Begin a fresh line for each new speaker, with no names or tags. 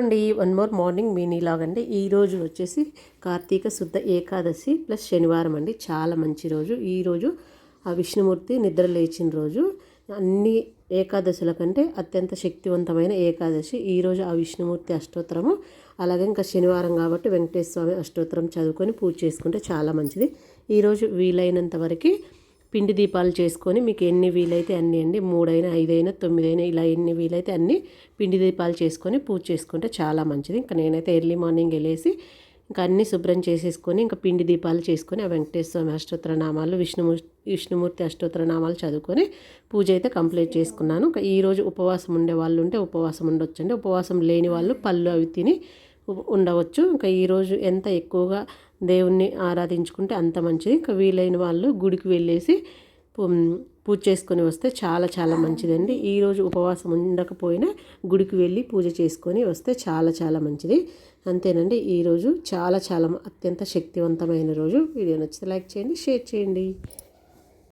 అండి one more morning mini log అండి ఈరోజు వచ్చేసి కార్తీక శుద్ధ ఏకాదశి ప్లస్ శనివారం అండి. చాలా మంచి రోజు. ఈరోజు ఆ విష్ణుమూర్తి నిద్ర లేచిన రోజు. అన్ని ఏకాదశుల కంటే అత్యంత శక్తివంతమైన ఏకాదశి. ఈరోజు ఆ విష్ణుమూర్తి అష్టోత్తరము. అలాగే ఇంకా శనివారం కాబట్టి వెంకటేశ్వర స్వామి అష్టోత్తరం చదువుకొని పూజ చేసుకుంటే చాలా మంచిది. ఈరోజు వీలైనంత వరకు పిండి దీపాలు చేసుకొని మీకు ఎన్ని వీలైతే అన్ని అండి మూడైనా ఐదైనా తొమ్మిదైనా ఇలా ఎన్ని వీలైతే అన్ని పిండి దీపాలు చేసుకొని పూజ చేసుకుంటే చాలా మంచిది. ఇంకా నేనైతే ఎర్లీ మార్నింగ్ వెళ్ళేసి ఇంకా అన్ని శుభ్రం చేసేసుకొని ఇంకా పిండి దీపాలు చేసుకొని ఆ వెంకటేశ్వర స్వామి అష్టోత్తర నామాలు విష్ణుమూర్తి విష్ణుమూర్తి అష్టోత్తర నామాలు చదువుకొని పూజ అయితే కంప్లీట్ చేసుకున్నాను. ఇంకా ఈరోజు ఉపవాసం ఉండే వాళ్ళు ఉంటే ఉపవాసం ఉండొచ్చండి. ఉపవాసం లేని వాళ్ళు పళ్ళు అవి తిని ఉండవచ్చు. ఇంకా ఈరోజు ఎంత ఎక్కువగా దేవుణ్ణి ఆరాధించుకుంటే అంత మంచిది. వీలైన వాళ్ళు గుడికి వెళ్ళేసి పూజ చేసుకొని వస్తే చాలా చాలా మంచిదండి. ఈరోజు ఉపవాసం ఉండకపోయినా గుడికి వెళ్ళి పూజ చేసుకొని వస్తే చాలా చాలా మంచిది. అంతేనండి. ఈరోజు చాలా చాలా అత్యంత శక్తివంతమైన రోజు. వీడియో నచ్చితే లైక్ చేయండి షేర్ చేయండి.